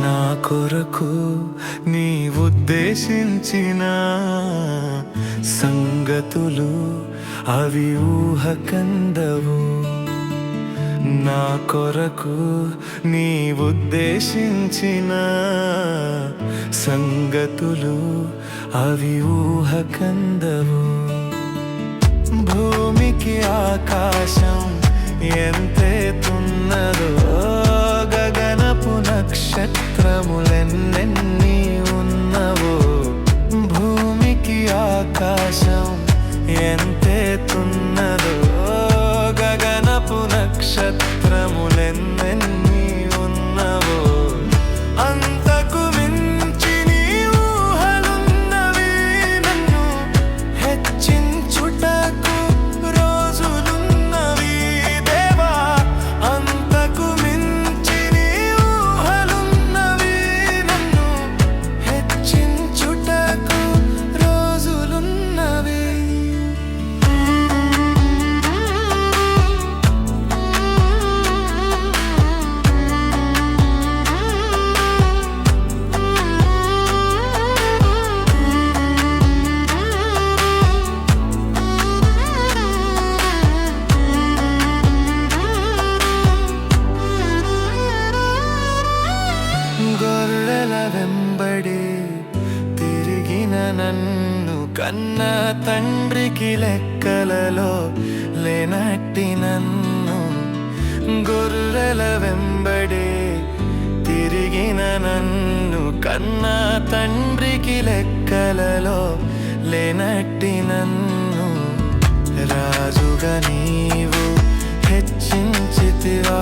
నా కొరకు నీ ఉద్దేశించిన సంగతులు అవి ఊహకందవు నా కొరకు నీ ఉద్దేశించిన సంగతులు అవి ఊహకందవు. భూమికి ఆకాశం ఎంతేతున్నదో గగనపు నక్షత్రములెన్నెన్ని ఉన్నవో భూమికి ఆకాశం ఎంతేతున్నదో వెంబడే తిరిగిన నన్ను కన్న తండ్రికి లెక్కలలో లేనట్టి నన్ను గొర్రెల వెంబడి తిరిగిన నన్ను కన్న తండ్రికి లెక్కలలో లేనట్టి నన్ను రాజుగా నీవు హెచ్చించితివా?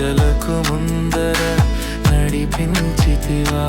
ప్రజలకు ముందర నడిపించితివా.